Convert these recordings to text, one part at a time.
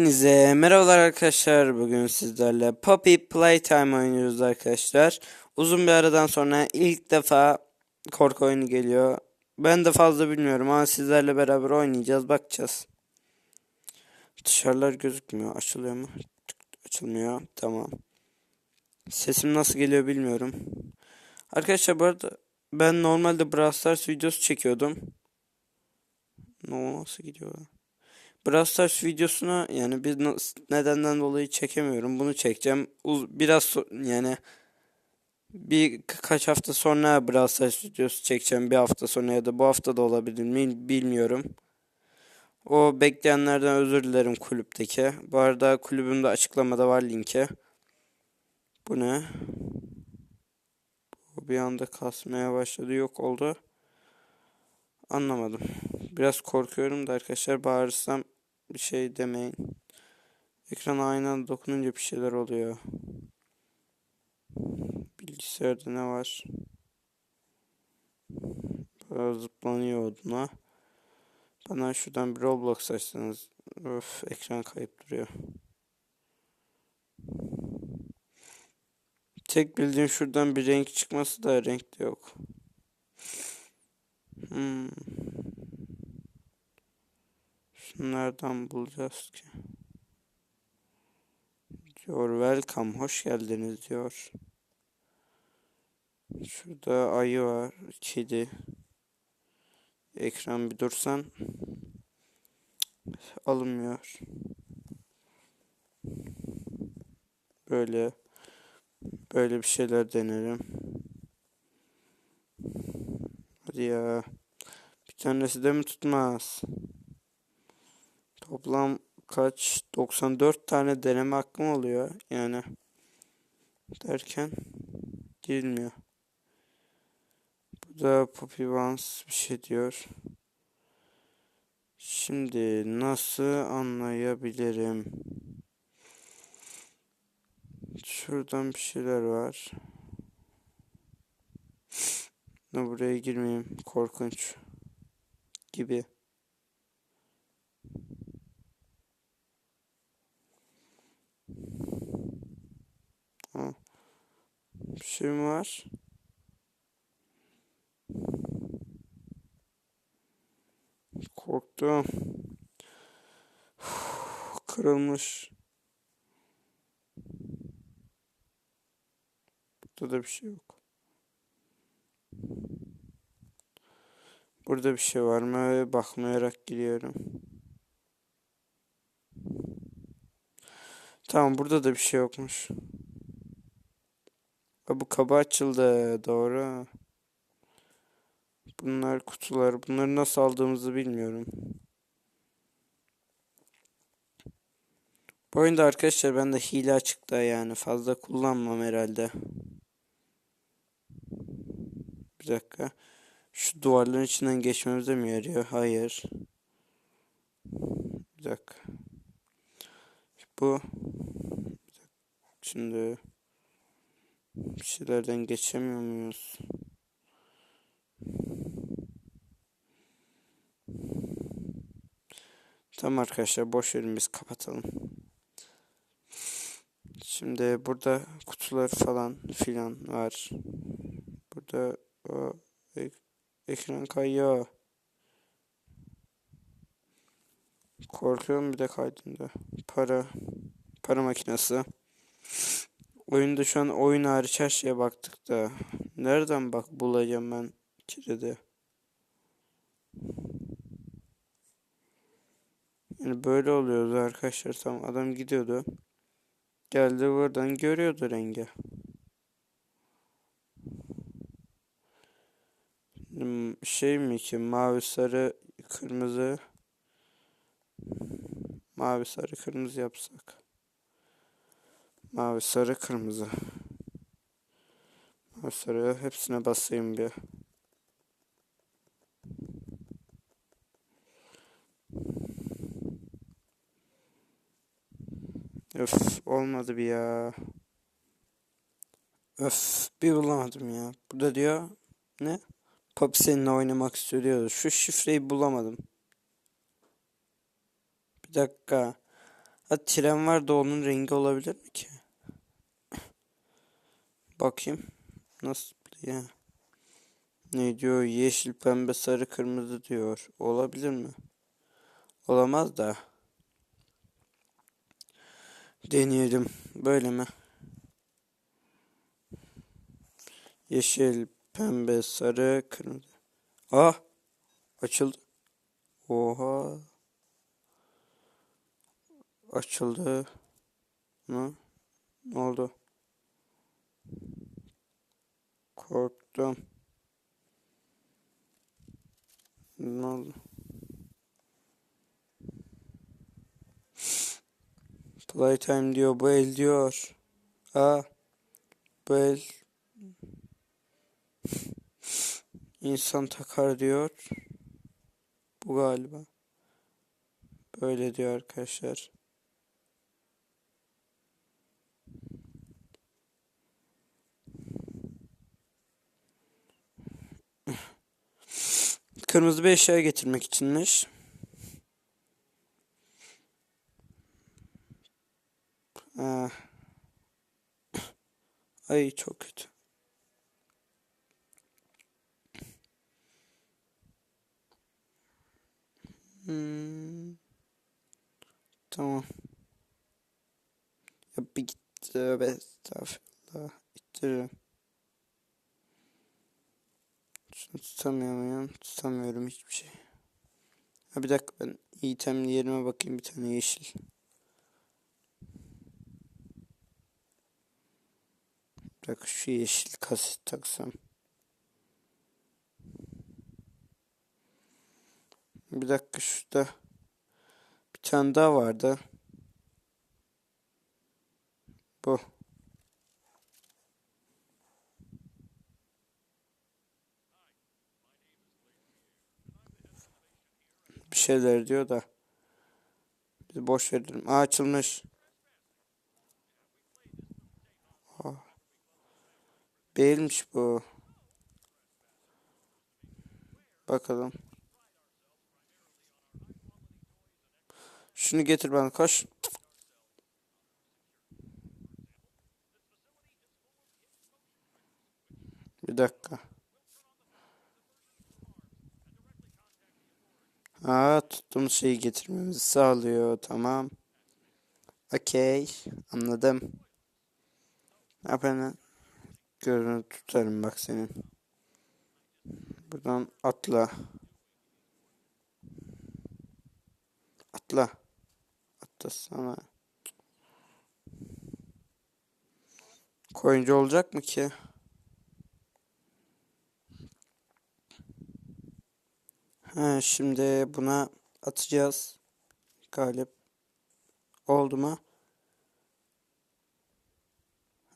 Hepinize merhabalar arkadaşlar. Bugün sizlerle Poppy Playtime oynuyoruz arkadaşlar. Uzun bir aradan sonra ilk defa korku oyunu geliyor. Ben de fazla bilmiyorum ama sizlerle beraber oynayacağız. Bakacağız. Dışarılar gözükmüyor. Açılıyor mu? Açılmıyor. Tamam. Sesim nasıl geliyor bilmiyorum. Arkadaşlar bu arada ben normalde Brawl Stars videosu çekiyordum. No, nasıl gidiyor? Brawl Stars videosuna yani bir nedenden dolayı çekemiyorum. Bunu çekeceğim. Uz- biraz so- yani bir kaç hafta sonra Brawl Stars videosu çekeceğim. Bir hafta sonra ya da bu hafta da olabilir mi bilmiyorum. O bekleyenlerden özür dilerim kulüpteki. Bu arada kulübümde açıklamada var linki. Bu ne? Bu bir anda kasmaya başladı. Yok oldu. Anlamadım. Biraz korkuyorum da arkadaşlar bağırırsam bir şey demeyin. Ekrana aynı anda dokununca bir şeyler oluyor. Bilgisayarda ne var? Böyle zıplanıyor oduna. Bana şuradan bir Roblox açsanız. Öf ekran kayıp duruyor. Tek bildiğim şuradan bir renk çıkması da renk de yok. Hmm. Şunlardan bulacağız ki. Diyor welcome hoş geldiniz diyor. Şurada ayı var, kedi. Ekran bir dursan alınmıyor. Böyle böyle bir şeyler denerim. Hadi ya. Bir tanesi de mi tutmaz? Toplam kaç? 94 tane deneme hakkım oluyor. Yani derken girmiyor. Bu da Poppy Once bir şey diyor. Şimdi nasıl anlayabilirim? Şuradan bir şeyler var. Buraya girmeyeyim. Korkunç. Gibi. Bir şey mi var? Korktum. Kırılmış. Burada da bir şey yok. Burada bir şey var mı? Bakmayarak giriyorum. Tamam burada da bir şey yokmuş. Bu kaba açıldı. Doğru. Bunlar kutular. Bunları nasıl aldığımızı bilmiyorum. Bu oyunda arkadaşlar ben de hile açıkta yani fazla kullanmam herhalde. Bir dakika. Şu duvarların içinden geçmemize mi yarıyor? Hayır. Bir dakika. Bu. Şimdi bir şeylerden geçemiyor muyuz? Tamam arkadaşlar boş verin kapatalım. Şimdi burada kutular falan filan var. Burada o ek- ekran kayıyor. Korkuyorum bir de kaydında. Para. Para makinesi. Oyunda şu an oyun hariç her şeye baktık da. Nereden bak bulacağım ben kilidi? Yani böyle oluyordu arkadaşlar. Tamam adam gidiyordu. Geldi buradan görüyordu rengi. Hmm, Şey mi ki mavi sarı kırmızı mavi sarı kırmızı yapsak. Mavi sarı kırmızı. Mavi sarı hepsine basayım bir. Öf olmadı bir ya. Öf bir bulamadım ya. Burada diyor ne? Pop seninle oynamak istiyor. Şu şifreyi bulamadım. Bir dakika. Ha tren var da onun rengi olabilir mi ki? Bakayım. Nasıl ya? Ne diyor? Yeşil, pembe, sarı, kırmızı diyor. Olabilir mi? Olamaz da. Deneyelim. Böyle mi? Yeşil, pembe, sarı, kırmızı. Ah! Açıldı. Oha. Açıldı. Ne? Ne oldu? Korktum. Ne oldu? Playtime diyor. Bu el diyor. Aa. Bu el. İnsan takar diyor. Bu galiba. Böyle diyor arkadaşlar. Kırmızı bir eşya getirmek içinmiş. Ah. Ay çok kötü. Hmm. Tamam. Ya bir git. Tövbe estağfurullah. İttiririm. Şunu tutamıyor? Tutamıyorum hiçbir şey. Ha bir dakika ben itemli yerime bakayım bir tane yeşil. Bir dakika şu yeşil kaset taksam. Bir dakika şurada bir tane daha vardı. Bu. Bir şeyler diyor da. Biz boş verelim. Açılmış. Aa. Değilmiş bu. Bakalım. Şunu getir bana koş. Bir dakika. Aa tuttuğumuz şeyi getirmemizi sağlıyor. Tamam. Okey. Anladım. Ne yapayım? Gözünü tutarım bak senin. Buradan atla. Atla. Atlasana. Koyuncu olacak mı ki? Ha, şimdi buna atacağız. Galip. Oldu mu?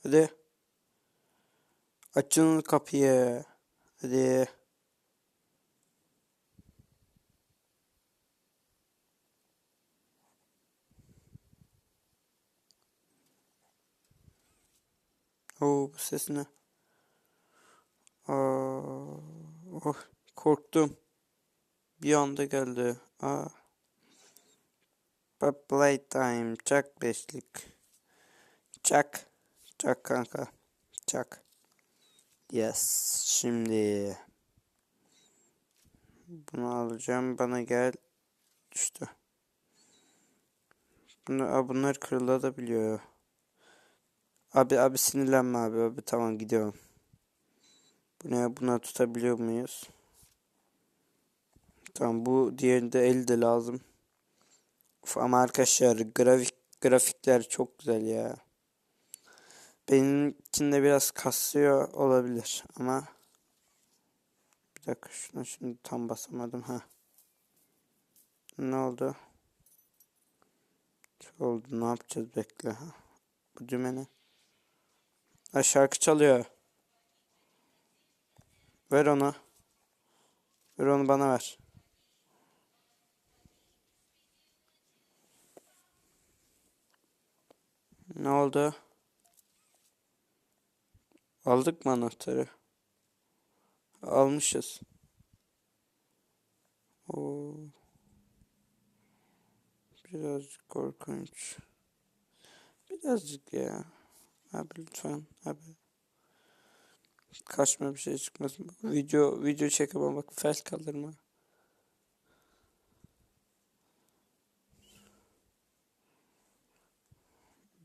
Hadi. Açın kapıyı. Hadi. Oo bu ses ne? Aa, oh korktum. Bir anda geldi. Aa. Playtime çak beşlik. Çak. Çak kanka. Çak. Yes. Şimdi. Bunu alacağım. Bana gel. Düştü. Bunlar, bunlar kırılabiliyor. Abi abi sinirlenme abi abi tamam gidiyorum. Bu ne buna tutabiliyor muyuz? Tamam bu diğerinde el de lazım. Of, ama arkadaşlar grafik grafikler çok güzel ya. Benimkinde biraz kasıyor olabilir ama bir dakika şuna şimdi tam basamadım ha. Ne oldu? Çok oldu ne yapacağız bekle ha. Bu düğme ne? Ha şarkı çalıyor. Ver onu. Ver onu bana ver. Ne oldu? Aldık mı anahtarı? Almışız. Oo. Birazcık korkunç. Birazcık ya. Abi lütfen abi. Kaçma bir şey çıkmasın. Video video çekemem bak fel kalır mı?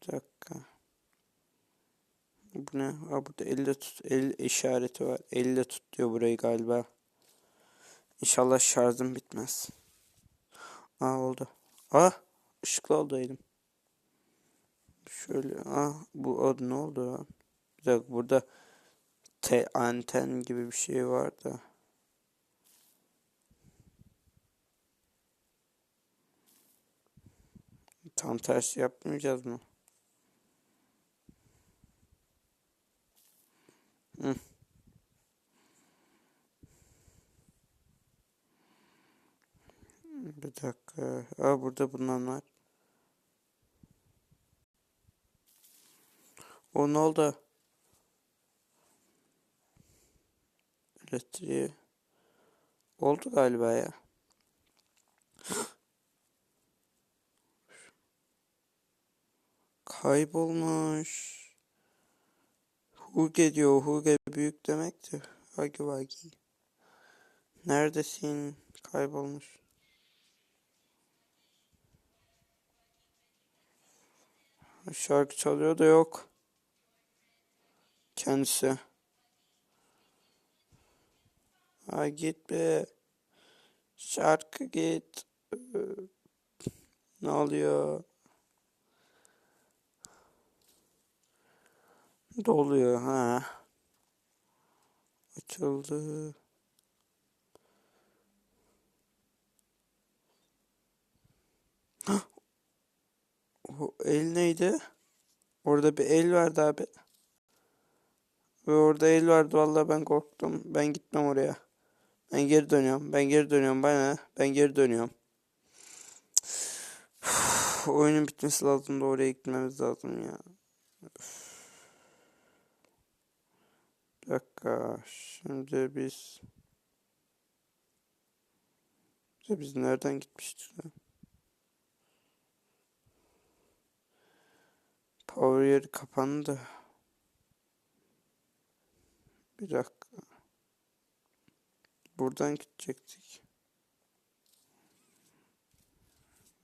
Bir dakika. Bu ne? Aa, burada elle tut. El işareti var. Elle tut diyor burayı galiba. İnşallah şarjım bitmez. Aa oldu. Aa ışıklı oldu elim. Şöyle ah bu o ne oldu? Bir dakika burada te anten gibi bir şey vardı. Tam tersi yapmayacağız mı? Bir dakika. Aa burada bundan var. O ne oldu? Elektriği. Oldu galiba ya. Kaybolmuş. Huge diyor. Huge büyük demekti. Hagi Wagi. Neredesin? Kaybolmuş. Şarkı çalıyor da yok. Kendisi. Ha git be. Şarkı git. Ne oluyor? Doluyor ha. Açıldı. O el neydi? Orada bir el vardı abi. Ve orada el vardı vallahi ben korktum. Ben gitmem oraya. Ben geri dönüyorum. Ben geri dönüyorum bana. Ben geri dönüyorum. Oyunun bitmesi lazım da oraya gitmemiz lazım ya. Dakika. Şimdi biz Ya biz nereden gitmiştik? Power yeri kapandı. Bir dakika. Buradan gidecektik.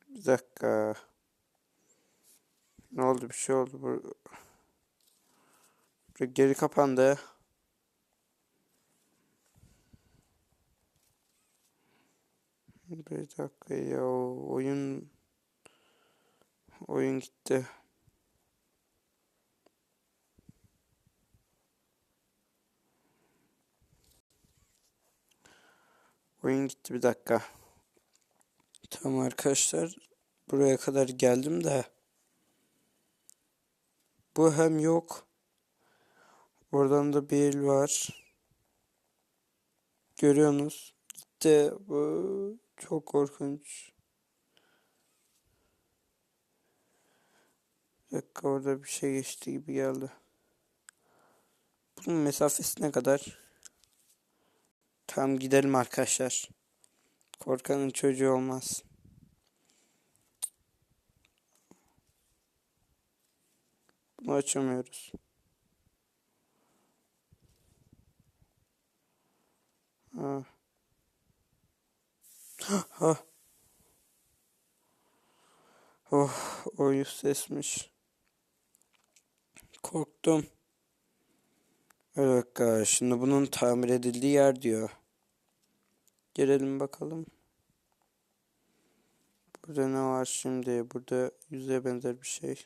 Bir dakika. Ne oldu? Bir şey oldu. Bur Bur- geri kapandı. Bir dakika ya. Oyun oyun gitti. Oyun gitti bir dakika. Tamam arkadaşlar. Buraya kadar geldim de. Bu hem yok. Oradan da bir el var. Görüyorsunuz. Gitti. Bu çok korkunç. Dakika orada bir şey geçti gibi geldi. Bunun mesafesi ne kadar? Tamam gidelim arkadaşlar. Korkanın çocuğu olmaz. Bunu açamıyoruz. Ha. Oh, o yüz sesmiş. Korktum. Bir dakika, şimdi bunun tamir edildiği yer diyor. Girelim bakalım. Burada ne var şimdi? Burada yüze benzer bir şey.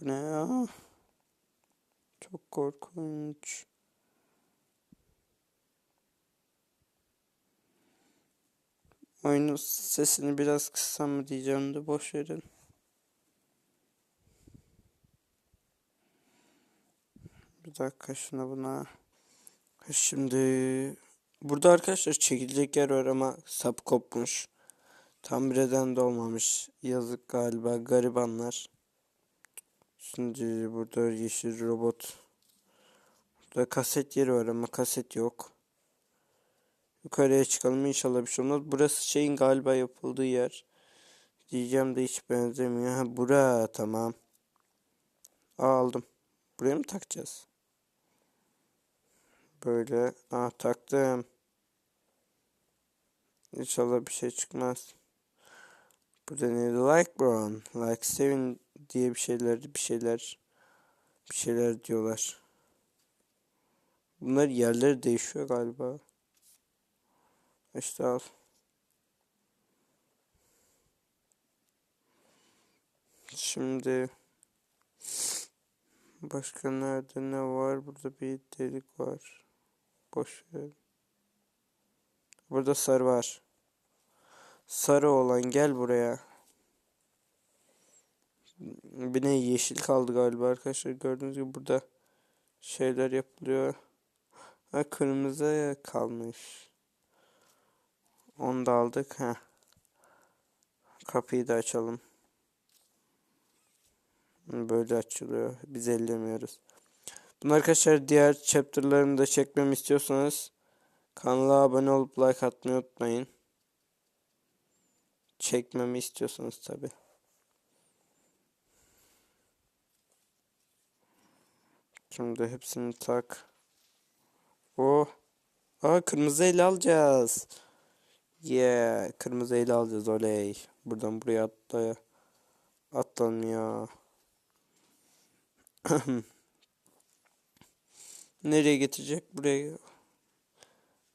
Bu ne ya? Çok korkunç. Oyunun sesini biraz kıssam mı diyeceğim de boş verin. Bir dakika şuna buna. Şimdi burada arkadaşlar çekilecek yer var ama sap kopmuş. Tamir eden de olmamış. Yazık galiba garibanlar. Şimdi burada yeşil robot. Burada kaset yeri var ama kaset yok. Yukarıya çıkalım inşallah bir şey olmaz. Burası şeyin galiba yapıldığı yer. Diyeceğim de hiç benzemiyor. Ha bura tamam. Aldım. Buraya mı takacağız? Böyle. Aa taktım. İnşallah bir şey çıkmaz. Burada ne? Like brown. Like sevin diye bir şeyler bir şeyler bir şeyler diyorlar. Bunlar yerleri değişiyor galiba. İşte al. Şimdi başka nerede ne var? Burada bir delik var. Boş ver. Burada sarı var. Sarı olan gel buraya. Bir ne yeşil kaldı galiba arkadaşlar. Gördüğünüz gibi burada şeyler yapılıyor. Ha kırmızı kalmış. Onu da aldık. Ha. Kapıyı da açalım. Böyle açılıyor. Biz ellemiyoruz. Bunu arkadaşlar diğer chapter'larını da çekmemi istiyorsanız kanala abone olup like atmayı unutmayın. Çekmemi istiyorsanız tabi. Şimdi hepsini tak. Oh. Aa kırmızı ele alacağız. Yeah. Kırmızı ele alacağız oley. Buradan buraya atla. Atlanmıyor. Nereye getirecek? Buraya.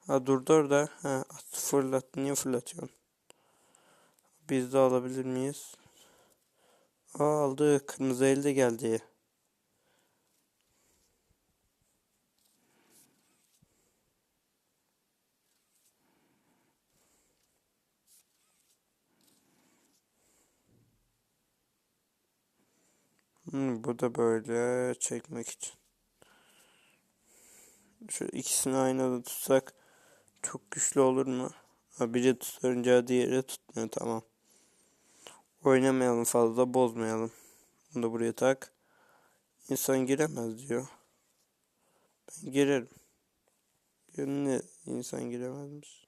Ha durdu orada. Ha at fırlat. Niye fırlatıyorsun? Biz de alabilir miyiz? Aa aldı. Kırmızı elde geldi. Hmm, bu da böyle çekmek için. Şu ikisini aynı anda tutsak çok güçlü olur mu? Ha, biri tutunca diğeri tutmuyor tamam. Oynamayalım fazla bozmayalım. Bunu da buraya tak. İnsan giremez diyor. Ben girerim. Ne insan giremezmiş.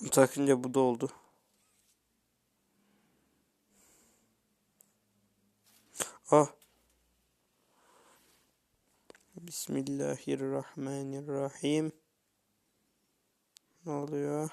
Bunu takınca bu da oldu. Ah. Bismillahirrahmanirrahim. Ne oluyor?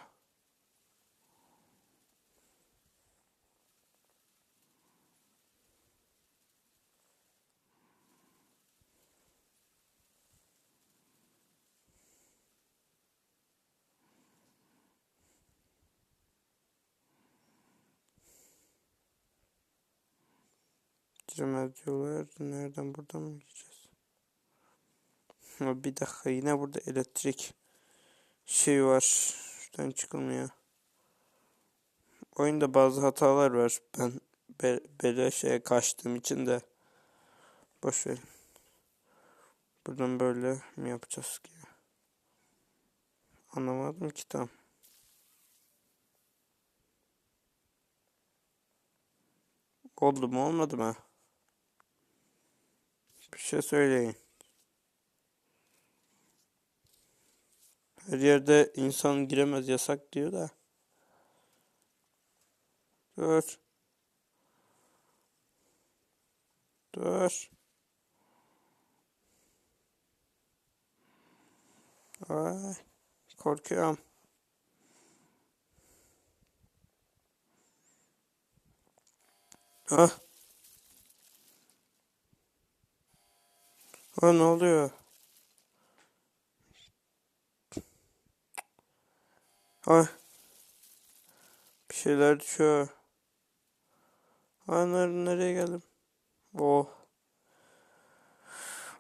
Giremez diyorlar. Nereden buradan mı gideceğiz? Bir dakika yine burada elektrik şey var. Şuradan çıkılmıyor. Oyunda bazı hatalar var. Ben be böyle şeye kaçtığım için de boş ver. Buradan böyle mi yapacağız ki? Anlamadım ki tam. Oldu mu olmadı mı? Şey söyleyin. Her yerde insan giremez yasak diyor da. Dur. Dur. Ay, korkuyorum. Ah. Ha ne oluyor? Ha. Bir şeyler düşüyor. Ha nereye geldim? Oh.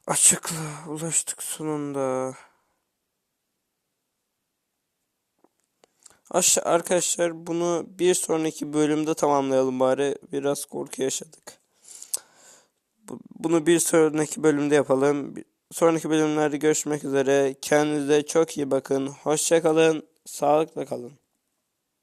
Açıkla ulaştık sonunda. Aşağı arkadaşlar bunu bir sonraki bölümde tamamlayalım bari. Biraz korku yaşadık. Bunu bir sonraki bölümde yapalım. Sonraki bölümlerde görüşmek üzere. Kendinize çok iyi bakın. Hoşçakalın. Sağlıkla kalın.